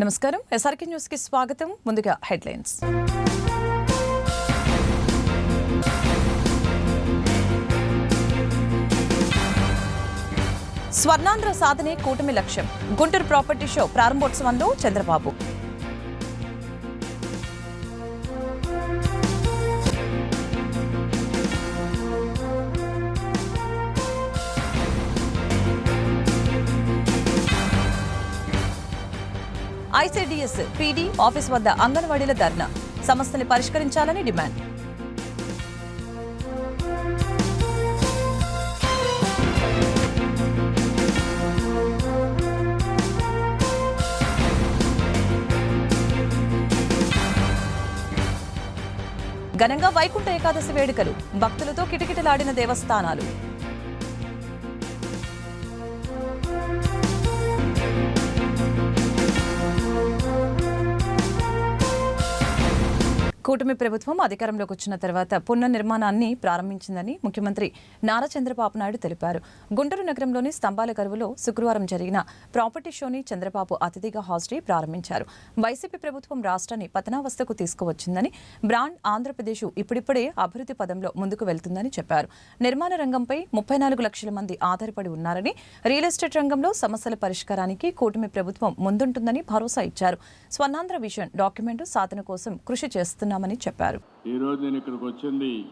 నమస్కారం. ఎస్ఆర్కే న్యూస్కి స్వాగతం. ముందుగా హెడ్లైన్స్. స్వర్ణాంధ్ర సాధనే కూటమి లక్ష్యం. గుంటూరు ప్రాపర్టీ షో ప్రారంభోత్సవంలో చంద్రబాబు. ఐసీడీఎస్ పీడీ ఆఫీస్ వద్ద అంగన్వాడీల ధర్నా. సమస్యని పరిష్కరించాలని డిమాండ్. ఘనంగా వైకుంఠ ఏకాదశి వేడుకలు. భక్తులతో కిటకిటలాడిన దేవస్థానాలు. కూటమి ప్రభుత్వం అధికారంలోకి వచ్చిన తర్వాత పునర్నిర్మాణాన్ని ప్రారంభించిందని ముఖ్యమంత్రి నారా చంద్రబాబు నాయుడు తెలిపారు. గుంటూరు నగరంలోని స్తంభాల కరువులో శుక్రవారం జరిగిన ప్రాపర్టీ షోని చంద్రబాబు అతిథిగా హాజరై ప్రారంభించారు. వైసీపీ ప్రభుత్వం రాష్ట్రాన్ని పతనావస్థకు తీసుకువచ్చిందని బ్రాండ్ ఆంధ్రప్రదేశ్ ఇప్పుడిప్పుడే అభివృద్ధి పదంలో ముందుకు వెళ్తుందని చెప్పారు. నిర్మాణ రంగంపై ముప్పై నాలుగు లక్షల మంది ఆధారపడి ఉన్నారని రియల్ ఎస్టేట్ రంగంలో సమస్యల పరిష్కారానికి కూటమి ప్రభుత్వం ముందుంటుందని భరోసా ఇచ్చారు. స్వర్ణాంధ్ర విజన్ డాక్యుమెంటు సాధన కోసం కృషి చేస్తున్నామని చెప్పారు. ఈరోజు నేను ఇక్కడికి వచ్చింది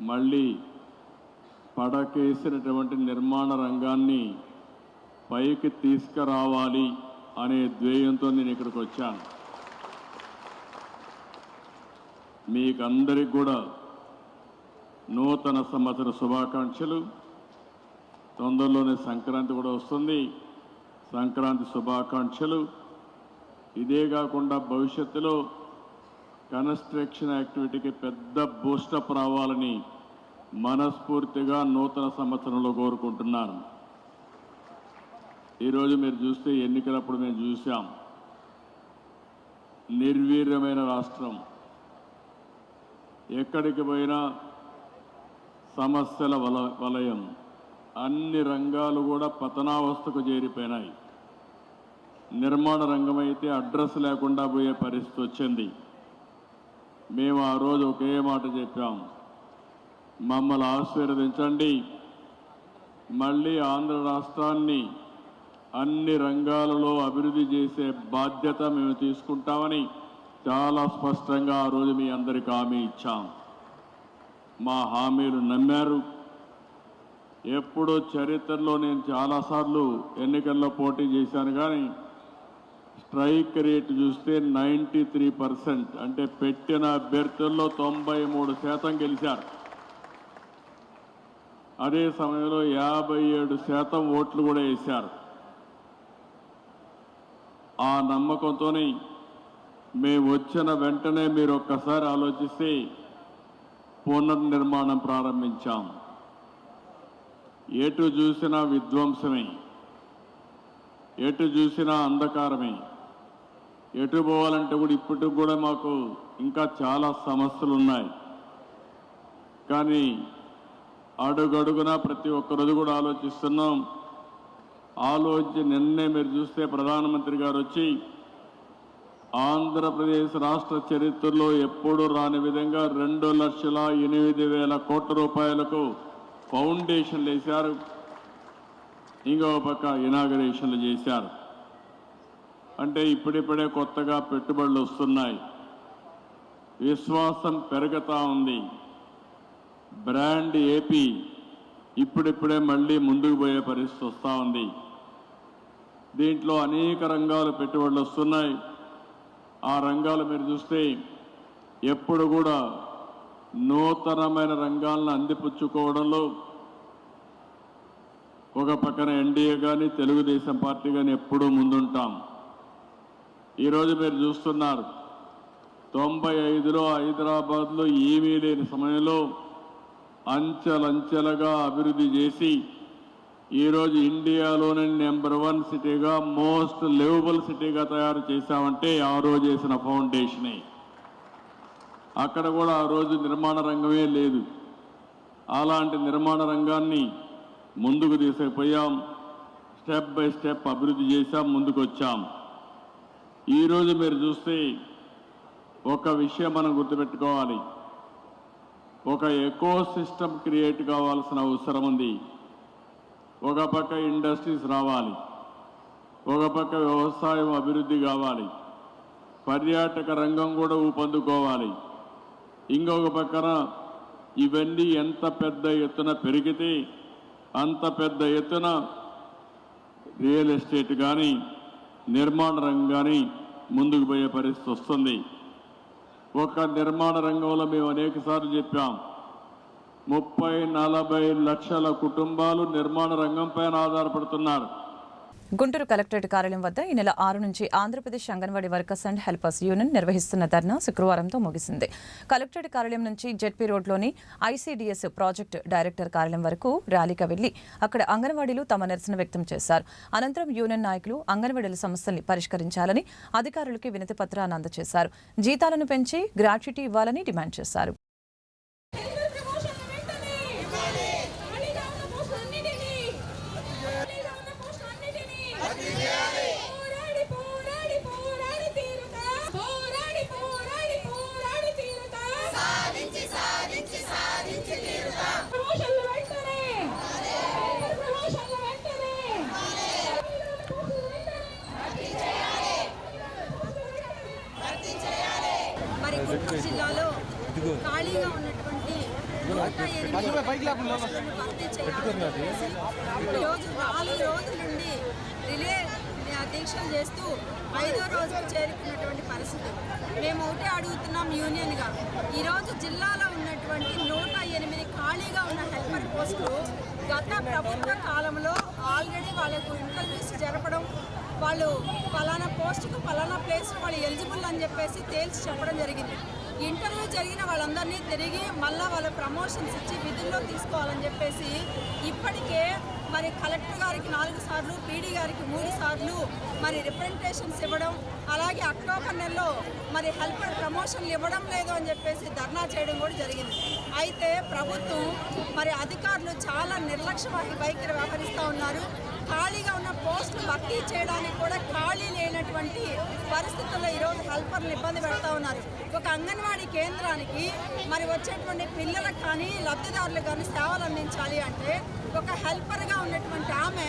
మళ్ళీ పడకేసినటువంటి నిర్మాణ రంగాన్ని పైకి తీసుకురావాలి అనే ధ్యేయంతో నేను ఇక్కడికి వచ్చాను. మీకందరికి కూడా నూతన సంవత్సర శుభాకాంక్షలు. తొందరలోనే సంక్రాంతి కూడా వస్తుంది. సంక్రాంతి శుభాకాంక్షలు. ఇదే కాకుండా భవిష్యత్తులో కన్స్ట్రక్షన్ యాక్టివిటీకి పెద్ద బూస్టప్ రావాలని మనస్ఫూర్తిగా నూతన సంవత్సరంలో కోరుకుంటున్నాను. ఈరోజు మీరు చూస్తే ఎన్నికలప్పుడు మేము చూసాం నిర్వీర్యమైన రాష్ట్రం. ఎక్కడికి పోయినా సమస్యల వల వలయం. అన్ని రంగాలు కూడా పతనావస్థకు చేరిపోయినాయి. నిర్మాణ రంగం అయితే అడ్రస్ లేకుండా పోయే పరిస్థితి వచ్చింది. మేము ఆ రోజు ఒకే మాట చెప్పాం. మమ్మల్ని ఆశీర్వదించండి. మళ్ళీ ఆంధ్ర రాష్ట్రాన్ని అన్ని రంగాలలో అభివృద్ధి చేసే బాధ్యత మేము తీసుకుంటామని చాలా స్పష్టంగా ఆ రోజు మీ అందరికి హామీ ఇచ్చాం. మా హామీలు నమ్మారు. ఎప్పుడో చరిత్రలో నేను చాలాసార్లు ఎన్నికల్లో పోటీ చేశాను కానీ స్ట్రైక్ రేట్ చూస్తే నైంటీ త్రీ పర్సెంట్. అంటే పెట్టిన అభ్యర్థుల్లో తొంభై మూడు శాతం గెలిచారు. అదే సమయంలో యాభై ఏడు శాతం ఓట్లు కూడా వేశారు. ఆ నమ్మకంతోనే మేము వచ్చిన వెంటనే మీరు ఒక్కసారి ఆలోచిస్తే పునర్నిర్మాణం ప్రారంభించాం. ఎటు చూసినా విధ్వంసమే. ఎటు చూసినా అంధకారమే. ఎటు పోవాలంటే కూడా ఇప్పటికి కూడా మాకు ఇంకా చాలా సమస్యలు ఉన్నాయి కానీ అడుగడుగునా ప్రతి ఒక్కరోజు కూడా ఆలోచిస్తున్నాం. ఆలోచించి నిన్నే మీరు చూస్తే ప్రధానమంత్రి గారు వచ్చి ఆంధ్రప్రదేశ్ రాష్ట్ర చరిత్రలో ఎప్పుడూ రాని విధంగా రెండు లక్షల ఎనిమిది వేల కోట్ల రూపాయలకు ఫౌండేషన్లు వేశారు. ఇంకో పక్క ఇనాగరేషన్లు చేశారు. అంటే ఇప్పుడిప్పుడే కొత్తగా పెట్టుబడులు వస్తున్నాయి. విశ్వాసం పెరుగుతూ ఉంది. బ్రాండ్ ఏపీ ఇప్పుడిప్పుడే మళ్ళీ ముందుకు పోయే పరిస్థితి వస్తూ ఉంది. దీంట్లో అనేక రంగాలు పెట్టుబడులు వస్తున్నాయి. ఆ రంగాలు మీరు చూస్తే ఎప్పుడు కూడా నూతనమైన రంగాలను అందిపుచ్చుకోవడంలో ఒక పక్కన ఎన్డీఏ కానీ తెలుగుదేశం పార్టీ కానీ ఎప్పుడూ ముందుంటాం. ఈరోజు మీరు చూస్తున్నారు. తొంభై ఐదులో హైదరాబాద్లో ఏమీ లేని సమయంలో అంచెలంచెలుగా అభివృద్ధి చేసి ఈరోజు ఇండియాలోనే నెంబర్ వన్ సిటీగా మోస్ట్ లివబుల్ సిటీగా తయారు చేశామంటే ఆ రోజు చేసిన ఫౌండేషనే. అక్కడ కూడా ఆ రోజు నిర్మాణ రంగమే లేదు. అలాంటి నిర్మాణ రంగాన్ని ముందుకు తీసుకుపోయాం. స్టెప్ బై స్టెప్ అభివృద్ధి చేశాం ముందుకొచ్చాం. ఈరోజు మీరు చూస్తే ఒక విషయం మనం గుర్తుపెట్టుకోవాలి. ఒక ఎకో సిస్టమ్ క్రియేట్ కావాల్సిన అవసరం ఉంది. ఒక పక్క ఇండస్ట్రీస్ రావాలి. ఒక పక్క వ్యవసాయం అభివృద్ధి కావాలి. పర్యాటక రంగం కూడా ఊపందుకోవాలి. ఇంకొక పక్కన ఇవన్నీ ఎంత పెద్ద ఎత్తున పెరిగితే అంత పెద్ద ఎత్తున రియల్ ఎస్టేట్ కానీ నిర్మాణ రంగాన్ని ముందుకు పోయే పరిస్థితి వస్తుంది. ఒక నిర్మాణ రంగంలో మేము అనేక సార్లు చెప్పాం. ముప్పై నలభై లక్షల కుటుంబాలు నిర్మాణ రంగం పైన ఆధారపడుతున్నారు. గుంటూరు కలెక్టరేట్ కార్యాలయం వద్ద ఈ నెల ఆరు నుంచి Andhra Pradesh anganwadi workers and helpers union నిర్వహిస్తున్న ధర్నా శుక్రవారంతో ముగిసింది. కలెక్టరేట్ కార్యాలయం నుంచి జెడ్పీ రోడ్లోని ఐసీడీఎస్ ప్రాజెక్ట్ డైరెక్టర్ కార్యాలయం వరకు ర్యాలీగా వెళ్ళి అక్కడ అంగన్వాడీలు తమ నిరసన వ్యక్తం చేశారు. అనంతరం యూనియన్ నాయకులు అంగన్వాడీల సమస్యల్ని పరిష్కరించాలని అధికారులకి వినతి పత్రాన్ని అందజేశారు. జీతాలను పెంచి గ్రాట్యుటీ ఇవ్వాలని డిమాండ్ చేశారు ప్రమోషన్ వెంటనే ఇవ్వాలి ఖాళీగా ఉన్న పోస్టులు అన్నిటినీ ఖాళీగా ఉన్న పోస్టులు అన్నిటినీ పోరాడి పోరాడి పోరాడి తీరుతా పోరాడి పోరాడి పోరాడి తీరుతా సాధించి సాధించి సాధించి తీరుతా ప్రమోషన్లు వెంటనే ప్రమోషన్లు వెంటనే ఖాళీగా ఉన్న పోస్టులు వెంటనే మరి గుంటూరు జిల్లాలో ఖాళీగా ఉన్నటువంటి రోజు నాలుగు రోజుల నుండి రిలే దీక్షలు చేస్తూ ఐదో రోజుకు చేరుకున్నటువంటి పరిస్థితి మేము ఒకటే అడుగుతున్నాం యూనియన్గా ఈరోజు జిల్లాలో ఉన్నటువంటి నూట ఎనిమిది ఖాళీగా ఉన్న హెల్పర్ పోస్టులు గత ప్రభుత్వ కాలంలో ఆల్రెడీ వాళ్ళకు ఇంటర్వ్యూస్ జరపడం వాళ్ళు ఫలానా పోస్టుకు ఫలానా ప్లేస్ వాళ్ళు ఎలిజిబుల్ అని చెప్పేసి తేల్చి చెప్పడం జరిగింది ఇంటర్వ్యూ జరిగిన వాళ్ళందరినీ తిరిగి మళ్ళీ వాళ్ళ ప్రమోషన్స్ ఇచ్చి విధుల్లో తీసుకోవాలని చెప్పేసి ఇప్పటికే మరి కలెక్టర్ గారికి నాలుగు సార్లు పీడీ గారికి మూడు సార్లు మరి రిప్రజెంటేషన్స్ ఇవ్వడం అలాగే అక్టోబర్ నెలలో మరి హెల్పర్ ప్రమోషన్లు ఇవ్వడం లేదు అని చెప్పేసి ధర్నా చేయడం కూడా జరిగింది. అయితే ప్రభుత్వం మరి అధికారులు చాలా నిర్లక్ష్య వహి- వైఖరి వ్యవహరిస్తూ ఉన్నారు. ఖాళీగా ఉన్న పోస్టులు భర్తీ చేయడానికి కూడా ఖాళీ లేనటువంటి పరిస్థితుల్లో ఈరోజు హెల్పర్లు ఇబ్బంది పెడతా ఉన్నారు. ఒక అంగన్వాడీ కేంద్రానికి మరి వచ్చేటువంటి పిల్లలకు కానీ లబ్ధిదారులకు కానీ సేవలు అందించాలి అంటే ఒక హెల్పర్గా ఉన్నటువంటి ఆమె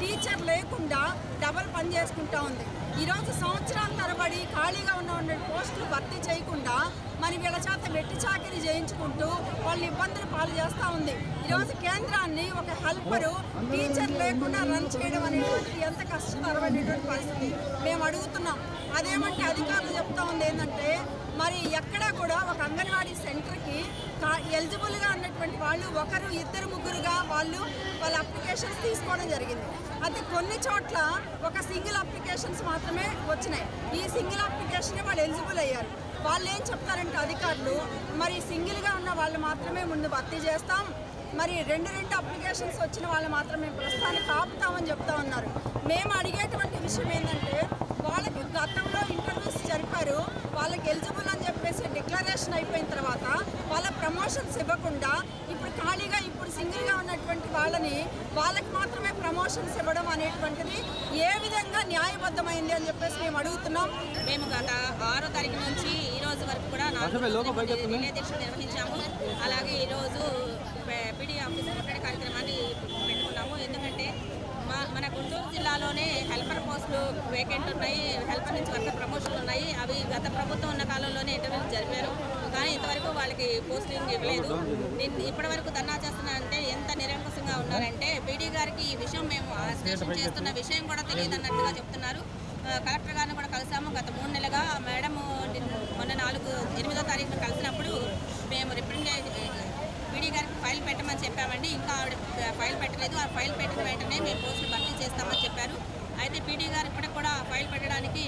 టీచర్ లేకుండా డబల్ పని చేసుకుంటా ఉంది. ఈరోజు సంవత్సరాల తరబడి ఖాళీగా ఉన్న పోస్టులు భర్తీ చేయకుండా మరి వీళ్ళ చేత వెట్టి చాకరీ చేయించుకుంటూ వాళ్ళు ఇబ్బందులు పాలు చేస్తూ ఉంది. ఈరోజు కేంద్రాన్ని ఒక హెల్పరు టీచర్ లేకుండా రన్ చేయడం అనేటువంటిది ఎంత కష్టతరమైనటువంటి పరిస్థితి మేము అడుగుతున్నాం. అదేమంటే అధికారులు చెప్తా ఉంది ఏంటంటే మరి ఎక్కడా కూడా ఒక అంగన్వాడీ సెంటర్కి ఎలిజిబుల్గా ఉన్నటువంటి వాళ్ళు ఒకరు ఇద్దరు ముగ్గురుగా వాళ్ళు వాళ్ళ అప్లికేషన్స్ తీసుకోవడం జరిగింది. అది కొన్ని చోట్ల ఒక సింగిల్ అప్లికేషన్స్ మాత్రమే వచ్చినాయి. ఈ సింగిల్ అప్లికేషన్ వాళ్ళు ఎలిజిబుల్ అయ్యారు. వాళ్ళు ఏం చెప్తారంటే అధికారులు మరి సింగిల్గా ఉన్న వాళ్ళు మాత్రమే ముందు భర్తీ చేస్తాం. మరి రెండు రెండు అప్లికేషన్స్ వచ్చిన వాళ్ళు మాత్రమే ప్రస్తుతానికి ఆపుతామని చెప్తా ఉన్నారు. మేము అడిగేటువంటి విషయం ఏంటంటే వాళ్ళకి గతంలో ఇంటర్వ్యూస్ జరిపారు. వాళ్ళకి ఎలిజిబుల్ అని చెప్పి డిక్లరేషన్ అయిపోయిన తర్వాత వాళ్ళ ప్రమోషన్స్ ఇవ్వకుండా ఇప్పుడు ఖాళీగా ఇప్పుడు సింగిల్గా ఉన్నటువంటి వాళ్ళని వాళ్ళకి మాత్రమే ప్రమోషన్స్ ఇవ్వడం అనేటువంటిది ఏ విధంగా న్యాయబద్ధమైంది అని చెప్పేసి మేము అడుగుతున్నాం. మేము గత ఆరో తారీఖు నుంచి ఈ రోజు వరకు కూడా రిలే దీక్ష నిర్వహించాము. అలాగే ఈరోజు పీడీ ఆఫీస్ ముట్టడి కార్యక్రమాన్ని పెట్టుకున్నాము. ఎందుకంటే మా మన గుంటూరు జిల్లాలోనే హెల్పర్ పోస్టులు వేకెంట్ ఉన్నాయి. హెల్పర్ నుంచి వర్కర్ ప్రమోషన్లు ఉన్నాయి అవి గత ప్రభుత్వం ఉన్న కాలంలోనే ఇంటర్వ్యూలు జరిపారు కానీ ఇంతవరకు వాళ్ళకి పోస్టింగ్ ఇవ్వలేదు. నేను ఇప్పటి వరకు ధర్నా చేస్తున్నా అంటే ఎంత నిరంకుశంగా ఉన్నారంటే పీడీ గారికి ఈ విషయం మేము స్టేషన్ చేస్తున్న విషయం కూడా తెలియదు అన్నట్టుగా చెప్తున్నారు. కలెక్టర్ గారిని కూడా కలిసాము గత మూడు నెలలుగా. మేడం మొన్న నాలుగు ఎనిమిదో తారీఖున కలిసినప్పుడు మేము రిప్రజెంట్ పీడీ గారికి ఫైల్ పెట్టమని చెప్పామండి. ఇంకా ఆవిడ ఫైల్ పెట్టలేదు. ఆ ఫైల్ పెట్టిన వెంటనే మేము పోస్టులు భర్తీ చేస్తామని చెప్పారు. అయితే పీడీ గారు ఇప్పటికి కూడా ఫైల్ పెట్టడానికి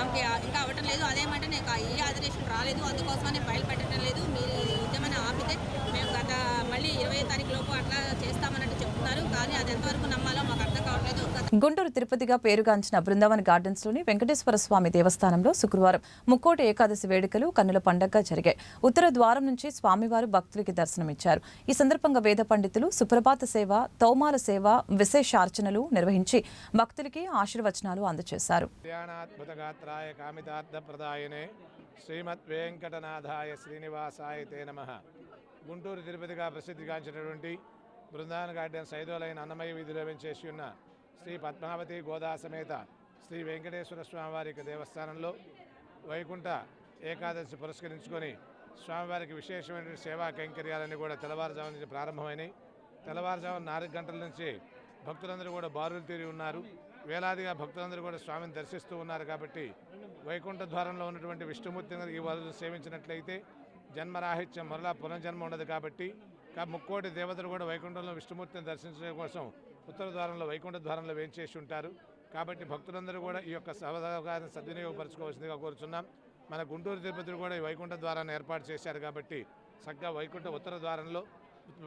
ఆమెకి ఇంకా అవ్వటం లేదు. అదేమంటే నాకు ఏ ఈ ఆదరేషన్ రాలేదు. అందుకోసమని ఫైల్ పెట్టడం లేదు. మీరు ఉద్యమాన్ని ఆపితే మేము గత మళ్ళీ ఇరవై తారీఖు లోపు అట్లా చేస్తామన్నట్టు చెప్తున్నారు. కానీ అది ఎంతవరకు నమ్మ మాకు అర్థం కావట్లేదు గత గుంటూరు తిరుపతిగా పేరుగాంచిన బృందావన్ గార్డెన్స్లోని వెంకటేశ్వర స్వామి దేవస్థానంలో శుక్రవారం ముక్కోటి ఏకాదశి వేడుకలు కన్నుల పండగగా జరిగాయి. ఉత్తర ద్వారం నుంచి స్వామివారు భక్తులకి దర్శనమిచ్చారు. ఈ సందర్భంగా వేద పండితులు సుప్రభాత సేవ తోమాల సేవ విశేషార్చనలు నిర్వహించి భక్తులకి ఆశీర్వచనాలు అందజేశారు శ్రీమద్ వెంకటనాథాయ శ్రీనివాసాయ తే నమ. గుంటూరు తిరుపతిగా ప్రసిద్ధిగాంచినటువంటి బృందావన గార్డెన్స్ ఐదోలైన అన్నమయ్య వీధిలో వెంచేసి ఉన్న శ్రీ పద్మావతి గోదా సమేత శ్రీ వెంకటేశ్వర స్వామివారి దేవస్థానంలో వైకుంఠ ఏకాదశి పురస్కరించుకొని స్వామివారికి విశేషమైన సేవా కైంకర్యాలన్నీ కూడా తెల్లవారుజాము నుంచి ప్రారంభమైనాయి. తెల్లవారుజాము నాలుగు గంటల నుంచి భక్తులందరూ కూడా బారులు తీరి ఉన్నారు. వేలాదిగా భక్తులందరూ కూడా స్వామిని దర్శిస్తూ ఉన్నారు కాబట్టి వైకుంఠ ద్వారంలో ఉన్నటువంటి విష్ణుమూర్తిని ఈ వారు సేవించినట్లయితే జన్మరాహిత్యం మరలా పునర్జన్మ ఉండదు కాబట్టి ముక్కోటి దేవతలు కూడా వైకుంఠంలో విష్ణుమూర్తిని దర్శించడం కోసం ఉత్తర ద్వారంలో వైకుంఠ ద్వారంలో వేంచేసి ఉంటారు. కాబట్టి భక్తులందరూ కూడా ఈ యొక్క సహకారాన్ని సద్వినియోగపరచుకోవాల్సిందిగా కోరుచున్నాం. మన గుంటూరు తిరుపతిలో కూడా ఈ వైకుంఠ ద్వారాన్ని ఏర్పాటు చేశారు కాబట్టి చక్కగా వైకుంఠ ఉత్తర ద్వారంలో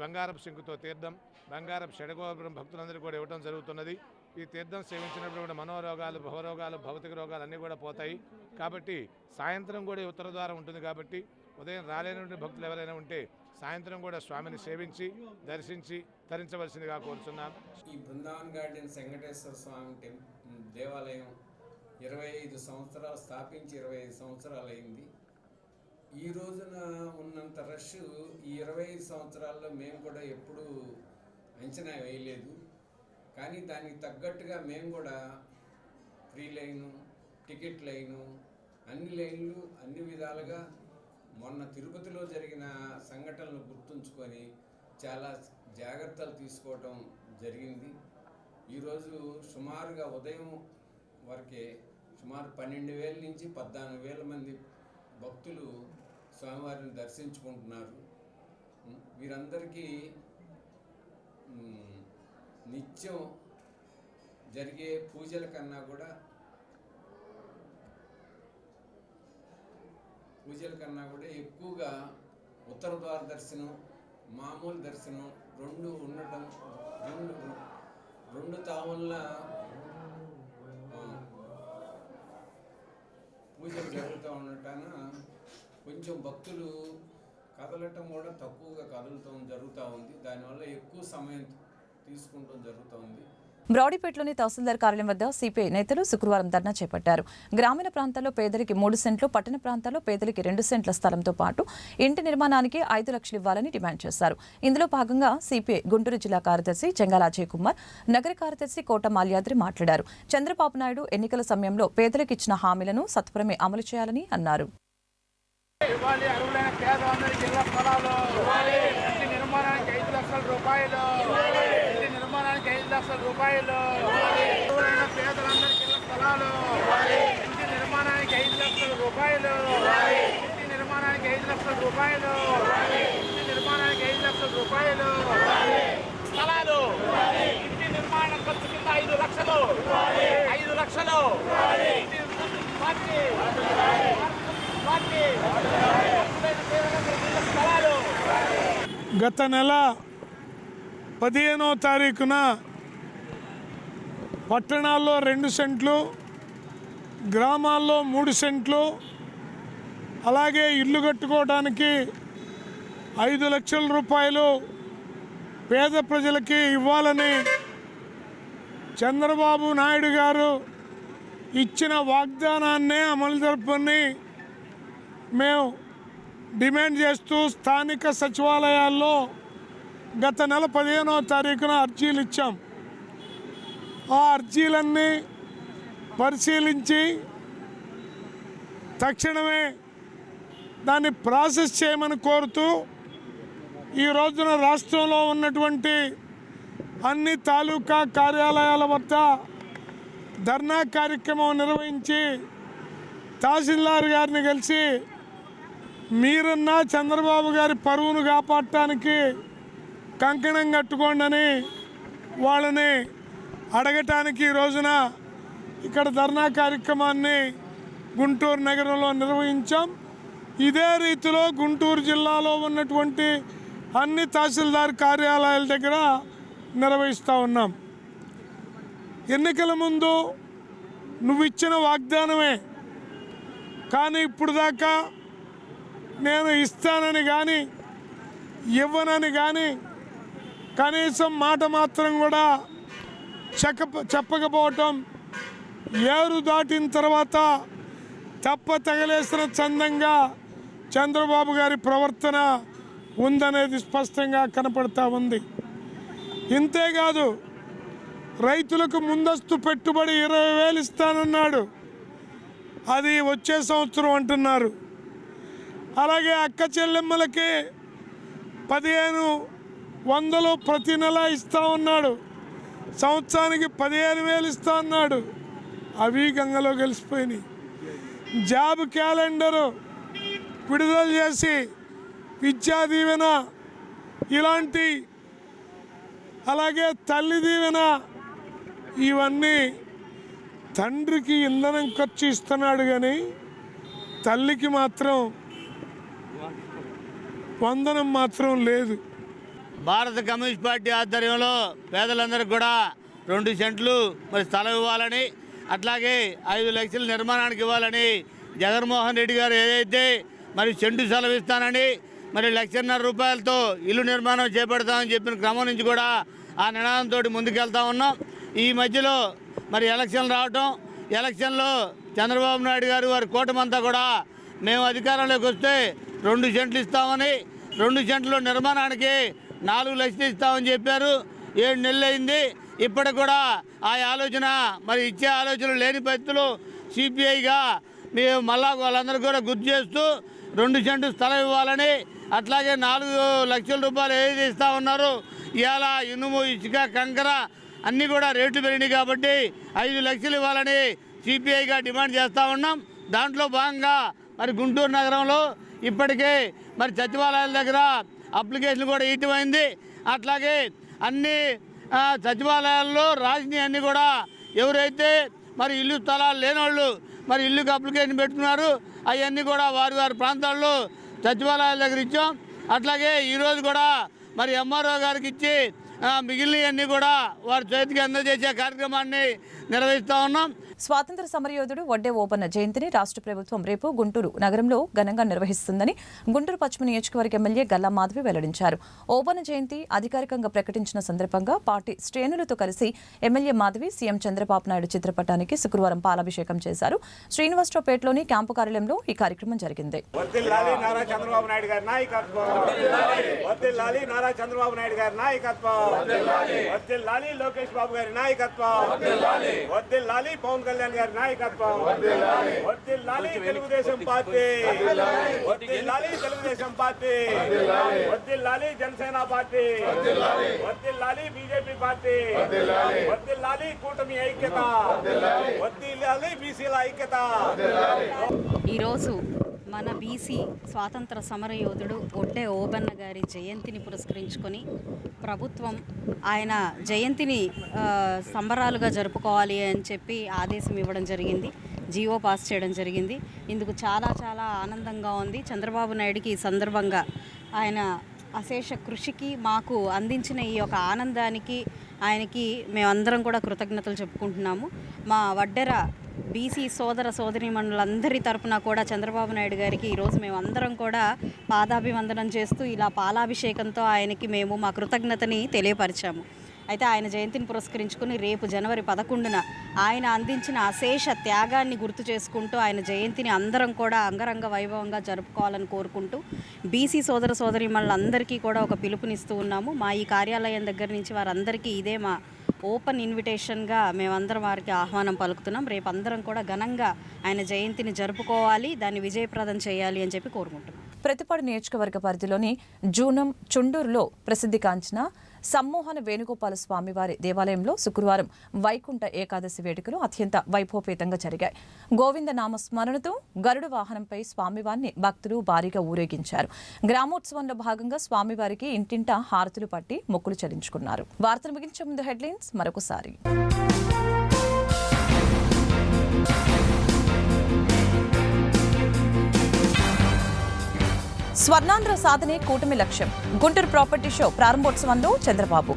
బంగారపు శంకుతో తీర్థం బంగారపు షడగోపురం భక్తులందరూ కూడా ఇవ్వడం జరుగుతున్నది. ఈ తీర్థం సేవించినప్పుడు కూడా మనోరోగాలు భవరోగాలు భౌతిక రోగాలు అన్నీ కూడా పోతాయి. కాబట్టి సాయంత్రం కూడా ఉత్తర ద్వారం ఉంటుంది కాబట్టి ఉదయం రాలేనటువంటి భక్తులు ఎవరైనా ఉంటే సాయంత్రం కూడా స్వామిని సేవించి దర్శించి తరించవలసిందిగా కోరుచున్నాం. ఈ బృందావన్ గార్డెన్ వెంకటేశ్వర స్వామి దేవాలయం ఇరవై ఐదు సంవత్సరాలు స్థాపించి ఇరవై ఐదు సంవత్సరాలు అయింది. ఈ రోజున ఉన్నంత రష్ ఈ ఇరవై ఐదు సంవత్సరాల్లో మేము కూడా ఎప్పుడూ అంచనా వేయలేదు. కానీ దానికి తగ్గట్టుగా మేము కూడా ఫ్రీ లైను టికెట్ లైను అన్ని లైన్లు అన్ని విధాలుగా మొన్న తిరుపతిలో జరిగిన సంఘటనలు గుర్తుంచుకొని చాలా జాగ్రత్తలు తీసుకోవటం జరిగింది. ఈరోజు సుమారుగా ఉదయం వరకే సుమారు పన్నెండు వేల నుంచి పద్నాలుగు వేల మంది భక్తులు స్వామివారిని దర్శించుకుంటున్నారు. వీరందరికీ నిత్యం జరిగే పూజల కన్నా కూడా పూజల కన్నా కూడా ఎక్కువగా ఉత్తర ద్వార దర్శనం మామూలు దర్శనం రెండు ఉండటం రెండు రెండు తావుల పూజలు జరుగుతూ ఉండటాన కొంచెం భక్తులు కదలటం కూడా తక్కువగా కదలటం జరుగుతూ ఉంది. దానివల్ల ఎక్కువ సమయం తీసుకుంటం జరుగుతూ ఉంది. బ్రాడీపేటలోని తహసీల్దార్ కార్యాలయం వద్ద సిపిఐ నేతలు శుక్రవారం ధర్నా చేపట్టారు. గ్రామీణ ప్రాంతాల్లో పేదలకి మూడు సెంట్లు పట్టణ ప్రాంతాల్లో పేదలకి రెండు సెంట్ల స్థలంతో పాటు ఇంటి నిర్మాణానికి ఐదు లక్షలు ఇవ్వాలని డిమాండ్ చేశారు. ఇందులో భాగంగా సిపిఐ గుంటూరు జిల్లా కార్యదర్శి చెంగాల అజయ్ కుమార్ నగర కార్యదర్శి కోట మాల్యాద్రి మాట్లాడారు. చంద్రబాబు నాయుడు ఎన్నికల సమయంలో పేదలకు ఇచ్చిన హామీలను సత్వరమే అమలు చేయాలని అన్నారు. ఇవ్వాలి పేదలందరికీ ఇళ్ళ స్థలాలు నిర్మాణానికి ఐదు లక్షల రూపాయలు. లక్షల రూపాయలు అరువులైన పేదలందరికీ ఇళ్ళ స్థలాలు ఇంటి నిర్మాణానికి ఐదు లక్షల రూపాయలు ఇంటి నిర్మాణానికి ఐదు లక్షల రూపాయలు ఇంటి నిర్మాణానికి ఐదు లక్షల రూపాయలు స్థలాలు ఇంటి నిర్మాణ ఖర్చు కింద ఐదు లక్షలు ఐదు లక్షలు గత నెల పదిహేనో తారీఖున పట్టణాల్లో రెండు సెంట్లు గ్రామాల్లో మూడు సెంట్లు అలాగే ఇల్లు కట్టుకోవడానికి ఐదు లక్షల రూపాయలు పేద ప్రజలకి ఇవ్వాలని చంద్రబాబు నాయుడు గారు ఇచ్చిన వాగ్దానాన్నే అమలు జరుపుని మేము డిమాండ్ చేస్తూ స్థానిక సచివాలయాల్లో గత నెల పదిహేనవ తారీఖున అర్జీలు ఇచ్చాం. ఆ అర్జీలన్నీ పరిశీలించి తక్షణమే దాన్ని ప్రాసెస్ చేయమని కోరుతూ ఈ రోజున రాష్ట్రంలో ఉన్నటువంటి అన్ని తాలూకా కార్యాలయాల వద్ద ధర్నా కార్యక్రమం నిర్వహించి తహసీల్దార్ గారిని కలిసి మీరన్నా చంద్రబాబు గారి పరువును కాపాడటానికి కంకణం కట్టుకోండి అని వాళ్ళని అడగటానికి ఈ రోజున ఇక్కడ ధర్నా కార్యక్రమాన్ని గుంటూరు నగరంలో నిర్వహించాం. ఇదే రీతిలో గుంటూరు జిల్లాలో ఉన్నటువంటి అన్ని తహసీల్దార్ కార్యాలయాల దగ్గర నిర్వహిస్తూ ఉన్నాం. ఎన్నికల ముందు నువ్వు ఇచ్చిన వాగ్దానమే. కానీ ఇప్పుడు దాకా నేను ఇస్తానని కానీ ఇవ్వనని కానీ కనీసం మాట మాత్రం కూడా చెప్ప చెప్పకపోవటం ఏరు దాటిన తర్వాత తప్ప తగలేసిన చందంగా చంద్రబాబు గారి ప్రవర్తన ఉందనేది స్పష్టంగా కనపడతా ఉంది. ఇంతేకాదు రైతులకు ముందస్తు పెట్టుబడి ఇరవై వేలు ఇస్తానన్నాడు. అది వచ్చే సంవత్సరం అంటున్నారు. అలాగే అక్క చెల్లెమ్మలకి పదిహేను వందలు ప్రతి నెల ఇస్తా ఉన్నాడు సంవత్సరానికి పదిహేను వేలు ఇస్తా అన్నాడు. అవి గంగలో కలిసిపోయినాయి. జాబ్ క్యాలెండరు విడుదల చేసి విద్యా దీవెన ఇలాంటి అలాగే తల్లి దీవెన ఇవన్నీ తండ్రికి ఇంధనం ఖర్చు ఇస్తున్నాడు కానీ తల్లికి మాత్రం వందనం మాత్రం లేదు. భారత కమ్యూనిస్ట్ పార్టీ ఆధ్వర్యంలో పేదలందరికీ కూడా రెండు సెంట్లు మరి స్థలం ఇవ్వాలని అట్లాగే ఐదు లక్షల నిర్మాణానికి ఇవ్వాలని జగన్మోహన్ రెడ్డి గారు ఏదైతే మరి సెంటు సెలవిస్తానని ఇస్తానని మరి లక్షన్నర రూపాయలతో ఇల్లు నిర్మాణం చేపడతామని చెప్పిన క్రమం నుంచి కూడా ఆ నినాదంతో ముందుకెళ్తా ఉన్నాం. ఈ మధ్యలో మరి ఎలక్షన్లు రావటం ఎలక్షన్లో చంద్రబాబు నాయుడు గారు వారి కూటమంతా కూడా మేము అధికారంలోకి వస్తే రెండు సెంట్లు ఇస్తామని రెండు సెంట్లు నిర్మాణానికి నాలుగు లక్షలు ఇస్తామని చెప్పారు. ఏడు నెలలు అయింది. ఇప్పటికి కూడా ఆ ఆలోచన మరి ఇచ్చే ఆలోచన లేని పరిస్థితులు సిపిఐగా మేము మళ్ళా వాళ్ళందరూ కూడా గుర్తు చేస్తూ రెండు సెంటు స్థలం ఇవ్వాలని అట్లాగే నాలుగు లక్షల రూపాయలు ఏది ఇస్తా ఉన్నారు ఇవాళ ఇనుము ఇసుక కంకర అన్నీ కూడా రేట్లు పెరిగినాయి కాబట్టి ఐదు లక్షలు ఇవ్వాలని సిపిఐగా డిమాండ్ చేస్తూ ఉన్నాం. దాంట్లో భాగంగా మరి గుంటూరు నగరంలో ఇప్పటికే మరి సచివాలయాల దగ్గర అప్లికేషన్ కూడా ఇటువైంది. అట్లాగే అన్ని సచివాలయాల్లో రాసినవి అన్నీ కూడా ఎవరైతే మరి ఇల్లు స్థలాలు లేనోళ్ళు మరి ఇల్లుకి అప్లికేషన్ పెట్టుకున్నారు అవన్నీ కూడా వారి వారి ప్రాంతాల్లో సచివాలయాల దగ్గర ఇచ్చాం. అట్లాగే ఈరోజు కూడా మరి ఎంఆర్ఓ గారికి ఇచ్చి మిగిలినవన్నీ కూడా వారి చేతికి అందజేసే కార్యక్రమాన్ని నిర్వహిస్తూ ఉన్నాం. స్వాతంత్ర సమరయోధుడు వడ్డే ఓపన్న జయంతిని రాష్ట్ర ప్రభుత్వం రేపు గుంటూరు నగరంలో ఘనంగా నిర్వహిస్తుందని గుంటూరు పశ్చిమ నియోజకవర్గ ఎమ్మెల్యే గల్లా మాధవి వెల్లడించారు. ఓపన్న జయంతి అధికారికంగా ప్రకటించిన సందర్భంగా పార్టీ శ్రేణులతో కలిసి ఎమ్మెల్యే మాధవి సీఎం చంద్రబాబు నాయుడు చిత్రపటానికి శుక్రవారం పాలాభిషేకం చేశారు. శ్రీనివాసరావుపేటలోని క్యాంపు కార్యాలయంలో ఈ కార్యక్రమం జరిగింది. నాయకత్వం. లోకేష్ బాబు గారి నాయకత్వం. పవన్ కళ్యాణ్ గారి నాయకత్వం. వర్దిల్లాలి తెలుగుదేశం పార్టీ. వర్దిల్లాలి తెలుగుదేశం పార్టీ. వర్దిల్లాలి జనసేన పార్టీ. వర్దిల్లాలి బీజేపీ పార్టీ. వర్దిల్లాలి కూటమి ఐక్యత. వర్దిల్లాలి బీసీల ఐక్యత. ఈరోజు మన బీసీ స్వాతంత్ర సమరయోధుడు ఒడ్డే ఓబన్న గారి జయంతిని పురస్కరించుకొని ప్రభుత్వం ఆయన జయంతిని సంబరాలుగా జరుపుకోవాలి అని చెప్పి ఆదేశం ఇవ్వడం జరిగింది. జీవో పాస్ చేయడం జరిగింది. ఇందుకు చాలా చాలా ఆనందంగా ఉంది. చంద్రబాబు నాయుడికి ఈ సందర్భంగా ఆయన అశేష కృషికి మాకు అందించిన ఈ యొక్క ఆనందానికి ఆయనకి మేమందరం కూడా కృతజ్ఞతలు చెప్పుకుంటున్నాము. మా వడ్డెర బీసీ సోదర సోదరీమణులందరి తరపున కూడా చంద్రబాబు నాయుడు గారికి ఈరోజు మేము అందరం కూడా పాదాభివందనం చేస్తూ ఇలా పాలాభిషేకంతో ఆయనకి మేము మా కృతజ్ఞతని తెలియపరిచాము. అయితే ఆయన జయంతిని పురస్కరించుకుని రేపు జనవరి పదకొండున ఆయన అందించిన అశేష త్యాగాన్ని గుర్తు చేసుకుంటూ ఆయన జయంతిని అందరం కూడా అంగరంగ వైభవంగా జరుపుకోవాలని కోరుకుంటూ బీసీ సోదర సోదరీమణులందరికీ కూడా ఒక పిలుపునిస్తూ ఉన్నాము. మా ఈ కార్యాలయం దగ్గర నుంచి వారందరికీ ఇదే మా ఓపెన్ ఇన్విటేషన్గా మేమందరం వారికి ఆహ్వానం పలుకుతున్నాం. రేపు అందరం కూడా ఘనంగా ఆయన జయంతిని జరుపుకోవాలి దాన్ని విజయప్రదం చేయాలి అని చెప్పి కోరుకుంటున్నాం. ప్రతిపాడు నియోజకవర్గ పరిధిలోని జూనం చుండూరులో ప్రసిద్ధి కాంచిన సమ్మోహన వేణుగోపాల స్వామివారి దేవాలయంలో శుక్రవారం వైకుంఠ ఏకాదశి వేడుకలు అత్యంత వైభవపేతంగా జరిగాయి. గోవింద నామ స్మరణతో గరుడ వాహనంపై స్వామివారిని భక్తులు భారీగా ఊరేగించారు. గ్రామోత్సవంలో భాగంగా స్వామివారికి ఇంటింటా హారతులు పట్టి మొక్కులు చెల్లించుకున్నారు. వార్తలు ముగించే ముందు హెడ్లైన్స్ మరొకసారి. స్వర్ణాంధ్ర సాధనే కూటమి లక్ష్యం. గుంటూరు ప్రాపర్టీ షో ప్రారంభోత్సవంలో చంద్రబాబు.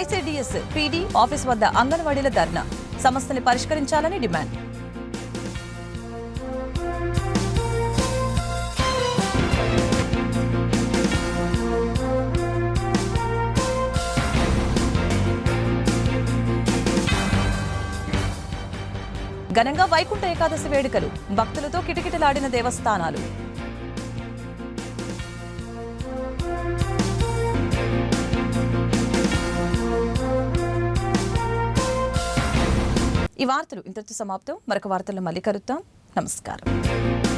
ఐసీడీఎస్ పీడీ ఆఫీస్ వద్ద అంగన్వాడీల ధర్నా. సమస్యని పరిష్కరించాలని డిమాండ్. ఘనంగా వైకుంఠ ఏకాదశి వేడుకలు. భక్తులతో కిటకిటలాడిన దేవస్థానాలు. ఈ వార్తలు ఇంతటితో సమాప్తం. మరొక వార్తల్లో మళ్ళీ కలుద్దాం. నమస్కారం.